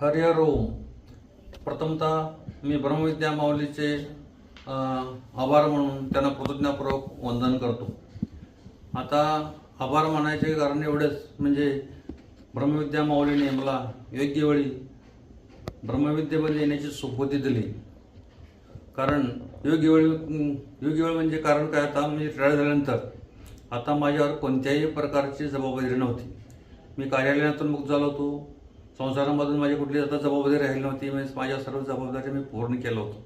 हरिहर ओम प्रथमतः मी ब्रह्मविद्या माऊलीचे आभार म्हणून त्यांना कृतज्ञापूर्वक वंदन करतो. आता आभार मानायचे कारण एवढंच म्हणजे ब्रह्मविद्या माऊलीने मला योग्य वेळी ब्रह्मविद्येमध्ये येण्याची सुबुद्धी दिली. कारण योग्य वेळ योग्य वेळ म्हणजे कारण काय? आता मी रिटायर झाल्यानंतर. आता माझ्यावर कोणत्याही प्रकारची जबाबदारी नव्हती. मी कार्यालयातून मुक्त झालो होतो. संसारामधून माझी कुठली आता जबाबदारी राहिली नव्हती. म्हणजे माझ्या सर्व जबाबदारी मी पूर्ण केलं होतं.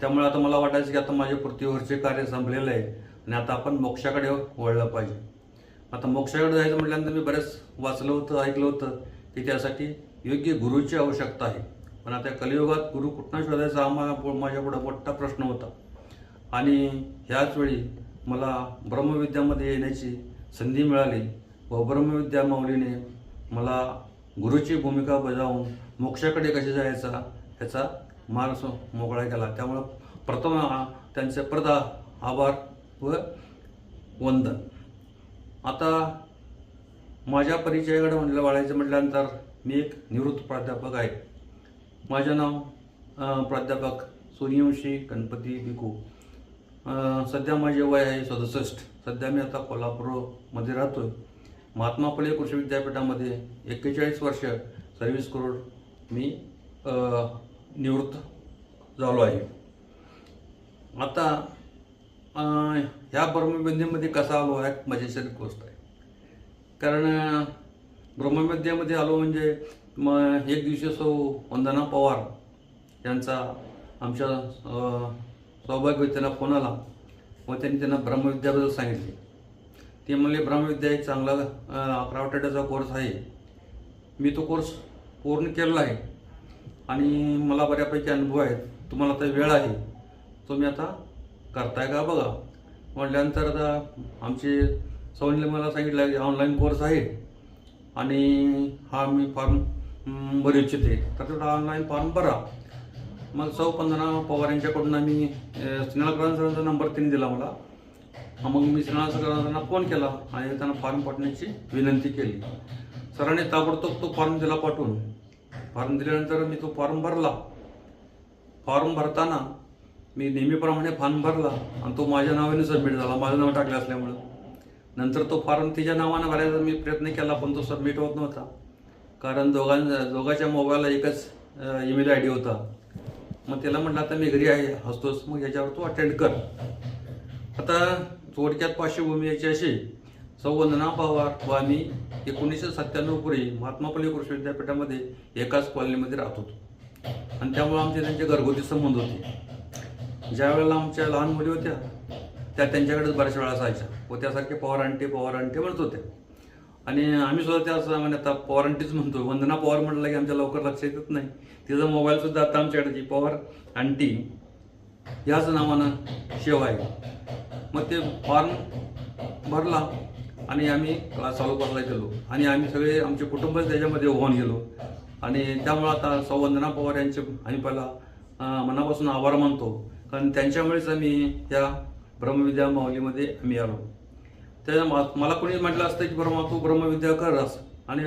त्यामुळे आता मला वाटायचं की आता माझ्या पृथ्वीवरचे कार्य संपलेलं आहे आणि आता आपण मोक्षाकडे वळलं पाहिजे. आता मोक्षाकडे जायचं म्हटल्यानंतर मी बरेच वाचलं होतं ऐकलं होतं की त्यासाठी योग्य गुरुची आवश्यकता आहे. पण आता कलियुगात गुरु कुठनं शोधायचा हा मा- माझ्यापुढं मोठा प्रश्न होता. आणि ह्याच वेळी मला ब्रह्मविद्यामध्ये येण्याची संधी मिळाली व ब्रह्मविद्या माऊलीने मला गुरुची भूमिका बजावून मोक्षाकडे कसे जायचा ह्याचा मार्ग मोकळा केला. त्यामुळं प्रथम त्यांचे प्रदा आभार व वंदन. आता माझ्या परिचयाकडे म्हटलं वाढायचं म्हटल्यानंतर मी एक निवृत्त प्राध्यापक आहे. माझं नाव प्राध्यापक सूर्यवंशी गणपती भिकू. सध्या माझे वय आहे सदुसष्ट. सध्या मी आता कोल्हापूरमध्ये राहतो आहे महात्मा फुले कृषी विद्यापीठामध्ये एक्केचाळीस वर्ष सर्व्हिस करून मी निवृत्त झालो आहे. आता ह्या ब्रह्मविद्येमध्ये कसा आलो आहे मजेशीर गोष्ट आहे. कारण ब्रह्मविद्यामध्ये आलो म्हणजे मग एक दिवशी सौ वंदना पवार यांचा आमच्या अ, सौभाग्य त्यांना फोन आला. व त्यांनी त्यांना ब्रह्मविद्याबद्दल सांगितले. ते म्हणले ब्रह्मविद्या एक चांगला अकरा आठवड्याचा कोर्स आहे. मी तो कोर्स पूर्ण केलेला आहे. आणि मला बऱ्यापैकी अनुभव आहेत. तुम्हाला आता वेळ आहे. तुम्ही आता करताय का बघा? म्हटल्यानंतर आता आमचे सवनीने मला सांगितलं की ऑनलाईन कोर्स आहे. आणि हा मी फॉर्म भरू इच्छिते. तर तेवढा ऑनलाईन फॉर्म भरा. मग सौ पंधरा पवार यांच्याकडून आम्ही स्नेहल सरांचा नंबर त्यांनी दिला मला. मग मी स्नेहल सरांना फोन केला आणि त्यांना फॉर्म पाठवण्याची विनंती केली. सरांनी ताबडतोब तो फॉर्म दिला पाठवून. फॉर्म दिल्यानंतर मी तो फॉर्म भरला. फॉर्म भरताना मी नेहमीप्रमाणे फॉर्म भरला आणि तो माझ्या नावाने सबमिट झाला. माझं नाव टाकलं असल्यामुळं. नंतर तो फॉर्म तिच्या नावानं भरायचा मी प्रयत्न केला पण तो सबमिट होत नव्हता. कारण दोघां दोघांच्या मोबाईलला एकच ईमेल आय डी होता. मग त्याला म्हटलं आता मी घरी आहे हसतोस मग याच्यावर तू अटेंड कर. आता थोडक्यात पार्श्वभूमी याची अशी सौवंदना पवार व आम्ही एकोणीसशे सत्त्याण्णव पूर्वी महात्मा फुले कृषी विद्यापीठामध्ये एकाच कॉलनीमध्ये राहत होतो. आणि त्यामुळे आमचे त्यांचे घरगुती संबंध होते. ज्या वेळेला आमच्या लहान मुली होत्या त्या त्यांच्याकडेच बऱ्याच वेळा असायच्या व त्यासारखे पवार आंटी पवार आंटी म्हणत होते. आणि आम्ही सुद्धा त्या असं म्हणजे आता पवार आंटीच म्हणतो. वंदना पवार म्हटलं की आमच्या लवकर लक्ष येत नाही. तिचा मोबाईलसुद्धा आता आमच्याकडे पवार आंटी ह्याच नावानं शेव आहे. मग ते फॉर्म भरला आणि आम्ही क्लास चालू करायला गेलो. आणि आम्ही सगळे आमचे कुटुंबच त्याच्यामध्ये होऊन गेलो. आणि त्यामुळं आता सौवंदना पवार यांचे आम्ही पहिला मनापासून आभार मानतो. कारण त्यांच्यामुळेच आम्ही या ब्रह्मविद्या माऊलीमध्ये आम्ही आलो. त्या मा- मला कोणी म्हटलं असतं की ब्रह्मा तू ब्रह्मविद्या कर आणि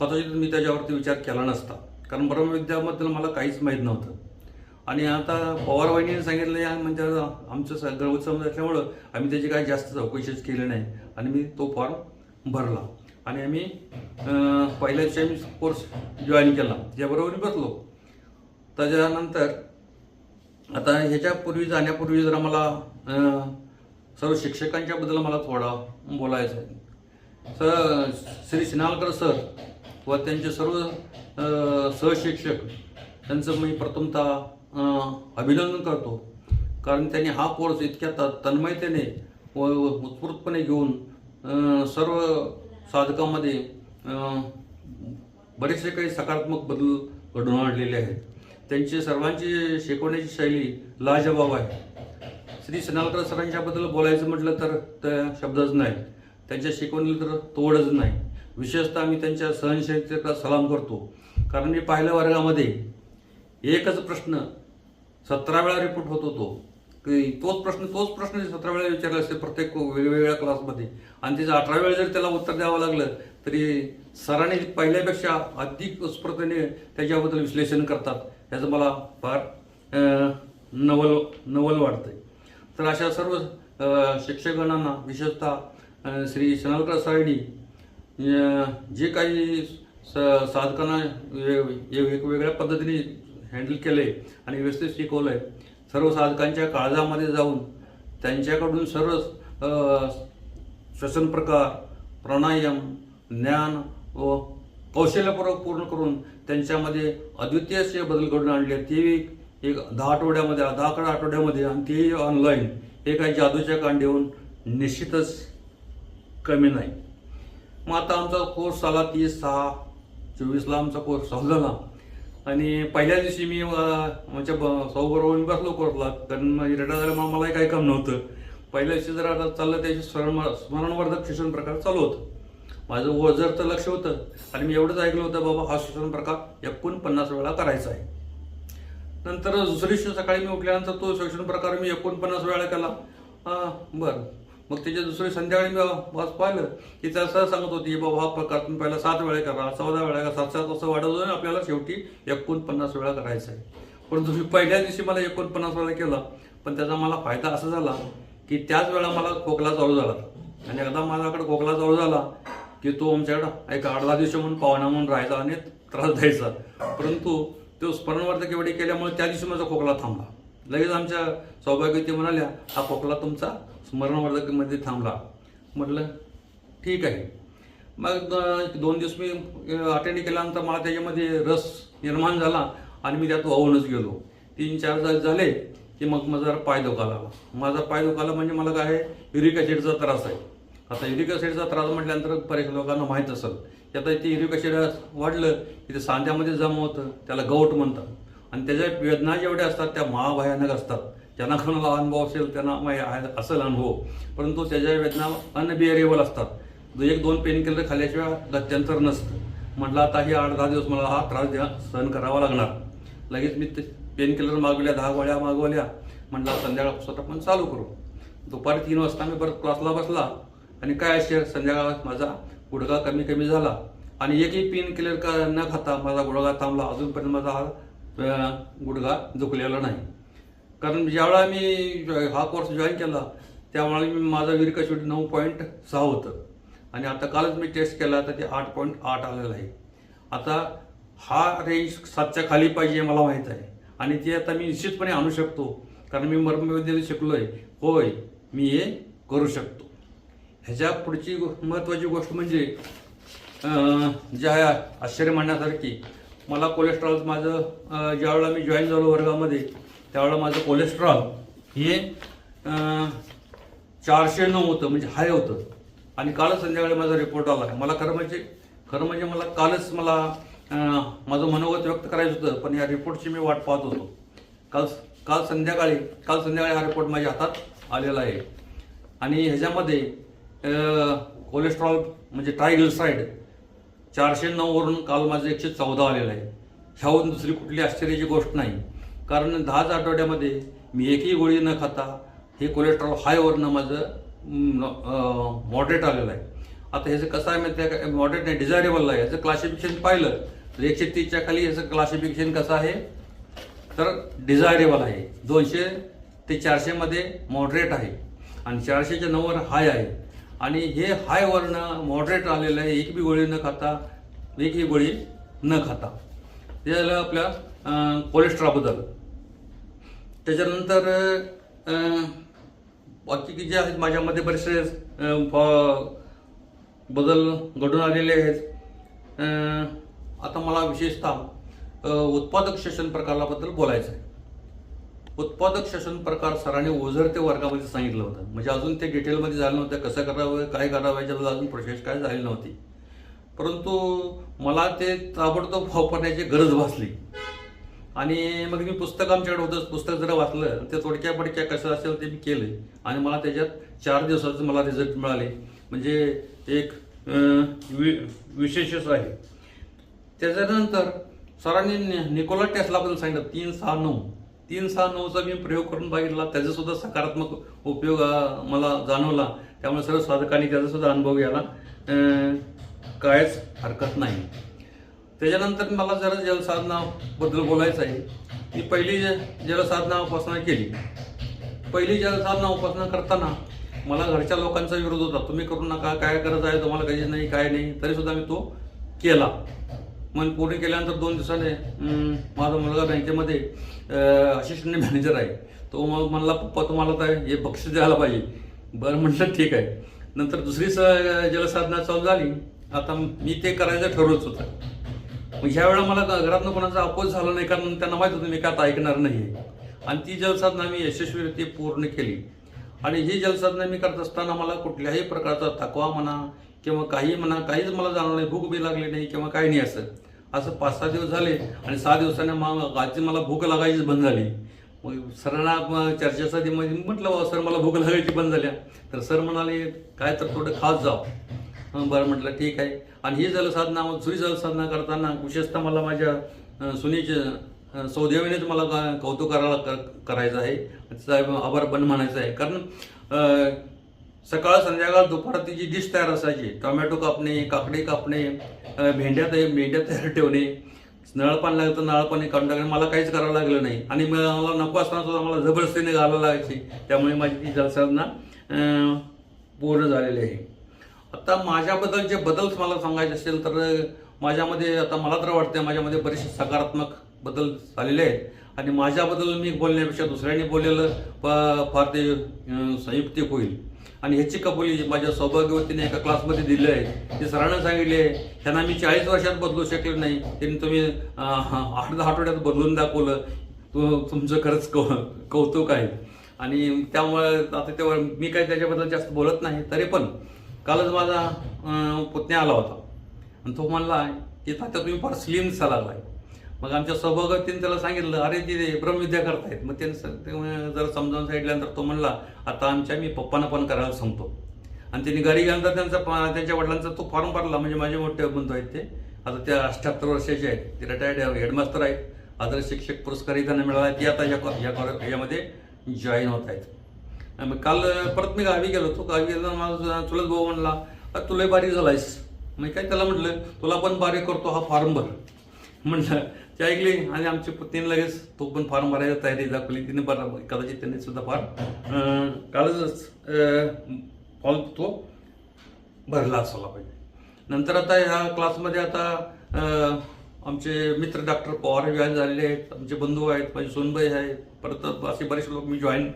कदाचित मी त्याच्यावरती विचार केला नसता. कारण ब्रह्मविद्याबद्दल मला काहीच माहीत नव्हतं. आणि आता पवार सांगितलं या म्हणजे आमचं सगळं उत्सव असल्यामुळं आम्ही त्याची काही जास्त चौकशीच केली नाही. आणि मी तो फॉर्म भरला. आणि आम्ही पहिल्या दिवशी आम्ही कोर्स जॉईन केला. त्याबरोबर मी बसलो. त्याच्यानंतर आता ह्याच्यापूर्वी जाण्यापूर्वी जरा मला सर्व शिक्षकांच्याबद्दल मला थोडा बोलायचं आहे. सर श्री सिन्हालकर सर व त्यांचे सर्व सहशिक्षक त्यांचं मी प्रथमतः अभिनंदन करतो. कारण त्यांनी हा कोर्स इतक्या त तन्मयतेने व उत्स्फूर्तपणे घेऊन सर्व साधकामध्ये बरेचसे काही सकारात्मक बदल घडून आणलेले आहेत. त्यांची सर्वांची शिकवण्याची शैली लाजवाब आहे. श्री सनालकर सरांच्याबद्दल बोलायचं म्हटलं तर त्या शब्दच नाही. त्यांच्या शिकवणीला तर तोडच नाही. विशेषतः मी त्यांच्या सहनशीलतेला सलाम करतो. कारण मी पाहिल्या वर्गामध्ये एकच प्रश्न. सतरा वेळा रिपोर्ट होत होतो. की तोच प्रश्न तोच प्रश्न सतरा वेळा विचारला असते प्रत्येक वेगवेगळ्या क्लासमध्ये आणि त्याचं अठरा वेळा जरी त्याला उत्तर द्यावं लागलं तरी सरांनी पहिल्यापेक्षा अधिक स्पर्धेने त्याच्याबद्दल विश्लेषण करतात. याचं मला फार नवल नवल वाटतंय. तर अशा सर्व शिक्षकांना शिक्षकगणांना विशेषतः श्री सनलकर सारणी जे काही स साधकांना वेगवेगळ्या पद्धतीने हँडल केलं आहे आणि व्यवस्थित शिकवलं आहे सर्व साधकांच्या काळजामध्ये जाऊन त्यांच्याकडून सर्व श्वसन प्रकार प्राणायाम ज्ञान व कौशल्यपूर्वक पूर्ण करून त्यांच्यामध्ये अद्वितीय असे बदल घडून आणले. ते एक दहा आठवड्यामध्ये दहा अकरा आठवड्यामध्ये आणि तेही ऑनलाईन हे काही जादूच्या कांडीहून निश्चितच कमी नाही. मग आता आमचा कोर्स आला तीस सहा चोवीसला आमचा कोर्स झाला आणि पहिल्या दिवशी मी आमच्या माझ्या सौबरोबर मी बसलो कोर्सला कारण रिटायर झाल्यामुळे मलाही काही काम नव्हतं. पहिल्या दिवशी जर आता चाललं त्याचे स्मरण स्मरणवर्धक शिक्षण प्रकार चालू होतं. माझं ओझरचं लक्ष होतं. आणि मी एवढंच ऐकलं होतं बाबा हा शिक्षण प्रकार एकोणपन्नास वेळा करायचा आहे. नंतर दुसऱ्या दिवशी सकाळी मी उठल्यानंतर तो शिक्षण प्रकार मी एकोणपन्नास वेळा केला. बरं. मग त्याच्या दुसरी संध्याकाळी मी वाच पाहिलं. की त्या असं सांगत होती बाबा हा प्रकार तुम्ही पहिला सात वेळा करा चौदा वेळा करा सात सात असं वाढवलं आणि आपल्याला शेवटी एकोणपन्नास वेळा करायचं आहे. परंतु मी पहिल्या दिवशी मला एकोणपन्नास वेळा केला पण त्याचा मला फायदा असा झाला की त्याच वेळा मला खोकला चालू झाला. आणि एकदा माझ्याकडे खोकला चालू झाला की तो आमच्याकडं एक अर्धा दिवशी म्हणून पाहुणा म्हणून राहायचा आणि त्रास द्यायचा. परंतु तो स्मरणवर्धक एवढी केल्यामुळे त्या दिवशी माझा खोकला थांबला. लगेच आमच्या सौभाग्यवती म्हणाल्या हा खोकला तुमचा स्मरणवर्धकमध्ये थांबला. म्हटलं ठीक आहे. मग दोन दिवस मी अटेंड केल्यानंतर मला त्याच्यामध्ये रस निर्माण झाला आणि मी त्यात वाहूनच गेलो. तीन चार दिवस झाले की मग माझा जरा पाय दुखायला माझा पाय दुखायला म्हणजे मला काय आहे? युरिक ॲसिडचा त्रास आहे. आता युरिक ॲसिडचा त्रास म्हटल्यानंतर बरेच लोकांना माहीत असेल. की आता ते युरिक ॲसिड वाढलं की ते सांध्यामध्ये जमा होतं त्याला गवट म्हणतात. आणि त्याच्या वेदना जेवढ्या असतात त्या महाभयानक असतात. ज्यांना कोणाला अनुभव असेल त्यांना माही- आहे- असेल अनुभव. परंतु त्याच्या वेदना अनबिअरेबल असतात. म्हणजे एक दोन पेन किलर खाल्ल्याशिवाय गत्यंतर नसतं. म्हटलं आता हे आठ दहा दिवस मला हा त्रास द्या सहन करावा लागणार. लगेच मी ते पेन किलर मागवल्या दहा गोळ्या मागवल्या. म्हटलं संध्याकाळपासून आपण चालू करू. दुपारी तीन वाजता मी परत क्लासला बसला. आणि काय असेल संध्याकाळ माझा गुडघा कमी कमी झाला. आणि एकही पेन किलर का न खाता माझा गुडघा थांबला. अजूनपर्यंत माझा हा गुडघा दुखलेला नाही. कारण ज्यावेळा मी हा कोर्स जॉईन केला त्यावेळेला मी माझा विरकशूट नऊ पॉईंट सहा होतं. आणि आता कालच मी टेस्ट केला तर ते आठ पॉईंट आठ आलेलं आहे. आता हा रेंज सातच्या खाली पाहिजे मला माहीत आहे. आणि ते आता मी निश्चितपणे आणू शकतो. कारण मी मर्मविद्यालय शिकलो आहे होय मी हे करू शकतो. ह्याच्या पुढची महत्त्वाची गोष्ट म्हणजे ज्या जे आहे आश्चर्य मानण्यासारखी मला कोलेस्ट्रॉल माझं ज्यावेळेला मी जॉईन झालो वर्गामध्ये त्यावेळेला माझं कोलेस्ट्रॉल हे चारशे नऊ होतं म्हणजे हाय होतं. आणि कालच संध्याकाळी माझा रिपोर्ट आला. मला खरं म्हणजे खरं म्हणजे मला कालच मला माझं मनोगत व्यक्त करायचं होतं पण या रिपोर्टची मी वाट पाहत होतो. काल काल संध्याकाळी काल संध्याकाळी हा रिपोर्ट माझ्या हातात आलेला आहे. आणि ह्याच्यामध्ये कोलेस्ट्रॉल म्हणजे ट्रायग्लिसराईड चारशे नऊवरून काल माझं एकशे चौदा आलेलं आहे. ह्याहून दुसरी कुठली आश्चर्याची गोष्ट नाही. कारण दहाच आठवड्यामध्ये मी एकही गोळी न खाता हे कोलेस्ट्रॉल हायवरनं माझं मॉडरेट आलेलं आहे. आता ह्याचं कसं आहे माहिती आहे का? मॉडरेट नाही डिझायरेबल आहे. ह्याचं क्लासिफिकेशन पाहिलं तर एकशे तीसच्या खाली ह्याचं क्लासिफिकेशन कसं आहे? तर डिझायरेबल आहे. दोनशे ते चारशेमध्ये मॉडरेट आहे. आणि चारशेच्या नऊवर हाय आहे. आणि हे हाय वर्ण मॉडरेट आलेलं आहे एक बी गोळी न खाता एकही गोळी न खाता. ते झालं आपल्या कोलेस्ट्रॉलबद्दल त्याच्यानंतर बाकी की जे आहेत माझ्यामध्ये बरेचसे बदल घडून आलेले आहेत. आता मला विशेषतः उत्पादक शासन प्रकाराबद्दल बोलायचं आहे उत्पादक शासन प्रकार सरांनी ओझरते वर्गामध्ये सांगितलं होतं. म्हणजे अजून ते डिटेलमध्ये झालं नव्हतं कसं करावं काय करावं याच्याबद्दल अजून प्रोसेस काय झाली नव्हती. परंतु मला ते ताबडतोब वापरण्याची गरज भासली. आणि मग मी पुस्तक आमच्याकडे होतं पुस्तक जरा वाचलं ते थोडक्या पडक्या कसं असेल ते मी केलं. आणि मला त्याच्यात चार दिवसाचं मला रिझल्ट मिळाले. म्हणजे एक वि विशेषच आहे. त्याच्यानंतर सरांनी निकोला टेस्ला पण सांगितलं तीन सहा नऊ. तीन सहा नऊचा मी प्रयोग करून बघितला. त्याचासुद्धा सकारात्मक उपयोग मला जाणवला. त्यामुळे सर्व साधकांनी त्याचासुद्धा अनुभव घ्यायला कायच हरकत नाही. त्याच्यानंतर मला जरा जलसाधनाबद्दल बोलायचं आहे. मी पहिली ज- जलसाधना उपासना केली. पहिली जलसाधना उपासना करताना मला घरच्या लोकांचा विरोध होता. तुम्ही करू नका काय गरज आहे तुम्हाला काही नाही काय नाही. तरीसुद्धा मी तो केला. मग पूर्ण केल्यानंतर दोन दिवसाने माझा मुलगा बँकेमध्ये असिस्टंट मॅनेजर आहे. तो मग म्हणला पप्पा तुम्हाला तर हे बक्षीस द्यायला पाहिजे. बरं म्हटलं ठीक आहे. नंतर दुसरी स जलसाधना चालू झाली. आता मी ते करायचं ठरवत होतं. मग ह्या वेळेला मला घरातनं कोणाचा अपोज झाला नाही कारण त्यांना माहीत होतं मी काय आता ऐकणार नाही. आणि ती जलसाधना मी यशस्वीरित्या पूर्ण केली. आणि ही जलसाधना मी करत असताना मला कुठल्याही प्रकारचा थकवा म्हणा किंवा काही म्हणा काहीच मला जाणवलं नाही. भूक बी लागली नाही किंवा काही नाही असं. असं पाच सहा दिवस झाले आणि सहा दिवसाने मग आजची मला भूक लागायचीच बंद झाली. मग सरांना चर्चेसाठी म्हणजे म्हटलं बा सर मला भूक लागायची बंद झाल्या. तर सर म्हणाले काय तर थोडं खास जाव बरं म्हटलं ठीक आहे. आणि ही जलसाधना मग दुसरी जलसाधना करताना विशेषतः मला माझ्या सुनीचे सौदेवीनेच मला का- कौतुक करायला करायचं आहे. तिचा आभार पण म्हणायचं आहे. कारण सकाळ संध्याकाळ दुपार तिची डिश तयार असायची. टोमॅटो कापणे काकडी कापणे भेंड्या तयार भेंड्या तयार ठेवणे. नळ पाणी लागलं तर नळ पाणी काढून टाकणे. मला काहीच करावं लागलं नाही. आणि मला नको असताना सुद्धा मला जबरदस्तीने घालावं लागायची. त्यामुळे माझी ती जलसाधना पूर्ण झालेली आहे. आता माझ्याबद्दल जे बदल मला सांगायचे असेल तर माझ्यामध्ये आता मला तर वाटतं माझ्यामध्ये बरेचसे सकारात्मक बदल झालेले आहेत. आणि माझ्याबद्दल मी बोलण्यापेक्षा दुसऱ्यांनी बोललेलं फ- फार ते संयुक्तिक होईल. आणि ह्याची कबुली माझ्या सौभाग्यवतीने एका क्लासमध्ये दिली आहे. ते सरांना सांगितले त्यांना मी चाळीस वर्षात बदलू शकले नाही. त्यांनी तुम्ही आठ दहा आठवड्यात बदलून दाखवलं. तु तुमचं खरंच कौ कौतुक आहे. आणि त्यामुळे आता तेव्हा मी काही त्याच्याबद्दल जास्त बोलत नाही तरी पण कालच माझा पुतण्या आला होता. आणि तो म्हणला की आता तुम्ही फार स्लिम दिसायला आहे. मग आमच्या सौभागातीने त्याला सांगितलं अरे ते ब्रह्मविद्या करतायत. मग त्याने जर समजावून सांगितल्यानंतर तो म्हणला आता आमच्या मी पप्पांना पण करायला सांगतो. आणि त्यांनी घरी गेल्यानंतर त्यांचा त्यांच्या वडिलांचा तो फॉर्म भरला. म्हणजे माझे मोठे बंधू आहेत ते. आता त्या अठ्ठ्याहत्तर वर्षाचे आहेत. ते रिटायर्ड हेडमास्टर आहेत. आदर्श शिक्षक पुरस्कारही त्यांना मिळाला. आहे. ती आता या यामध्ये जॉईन होत आहेत. मग काल परत मी गावी गेलो. होतो गावी गेलो माझा चुलत भाऊ म्हणला तुला बारीक झालायस. मी काय त्याला म्हटलं तुला पण बारीक करतो हा फॉर्म भर. म्हटलं ते ऐकली आणि आमची पत्नीने लगेच तो पण फॉर्म भरायला तयारी दाखवली तिने भरला कदाचित त्यांनी सुद्धा फॉर्म कालच फॉर्म तो भरला असायला पाहिजे. नंतर आता ह्या क्लासमध्ये आता आमचे मित्र डॉक्टर पवार जॉईन झालेले आहेत आमचे बंधू आहेत माझे सोनबाई आहे परत असे बरेचसे लोक मी जॉईन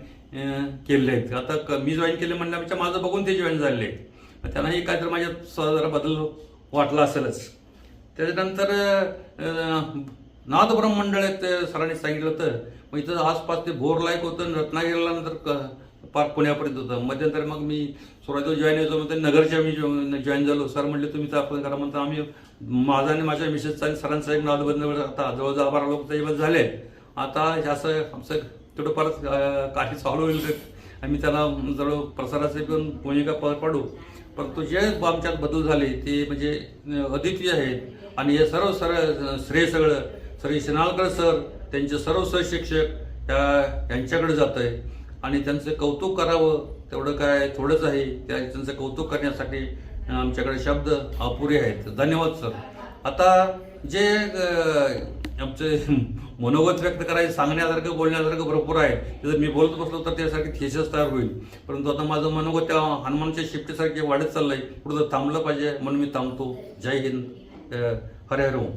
केलेले आहेत. आता क- मी जॉईन केले म्हणल्यापेक्षा माझं बघून ते जॉईन झालेले आहेत त्यांनाही काहीतरी माझ्यात जरा बदल वाटला असेलच. त्याच्यानंतर अं, मंडळात ते सरांनी सांगितलं होतं मग इथं आसपास ते भोर लायक होतं रत्नागिरीला नंतर क- पार पुण्यापर्यंत होतं. मध्यंतर मग मी सुरुवातीला जॉईन होतो मग ते नगरच्या मी जॉईन झालो. सर म्हणले तुम्ही तर आपण करा. म्हणता आम्ही माझा आणि माझ्या मिसेसचा आणि सरांचा एक नाद आता जवळजवळ बारा लोक त्याच्यामध्ये झाले. आता असं आमचं थोडंफार परत काही चालू होईल आम्ही त्याला जवळ प्रसाराचे पण भूमिका पार पाडू. परंतु जे आमच्यात बदल झाले ते म्हणजे अदिती अद्वितीय आहेत. आणि हे सर्व सर श्रेय सगळं श्री शिनाळकर सर त्यांचे सर्व सहशिक्षक त्या यांच्याकडे जात आहे आणि त्यांचं कौतुक करावं तेवढं काय थोडंच आहे. त्या त्यांचं कौतुक करण्यासाठी आमच्याकडे शब्द अपुरे आहेत. धन्यवाद सर. आता जे आमचे मनोगत व्यक्त करायचं सांगण्यासारखं बोलण्यासारखं भरपूर आहे. जर मी बोलत बसलो तर त्यासारखी थेसिस तयार होईल. परंतु आता माझं मनोगत त्या हनुमानच्या शिफ्टीसारखे वाढत चाललंय. पुढं थांबलं पाहिजे म्हणून मी थांबतो. जय हिंद. हरे हरे ओम.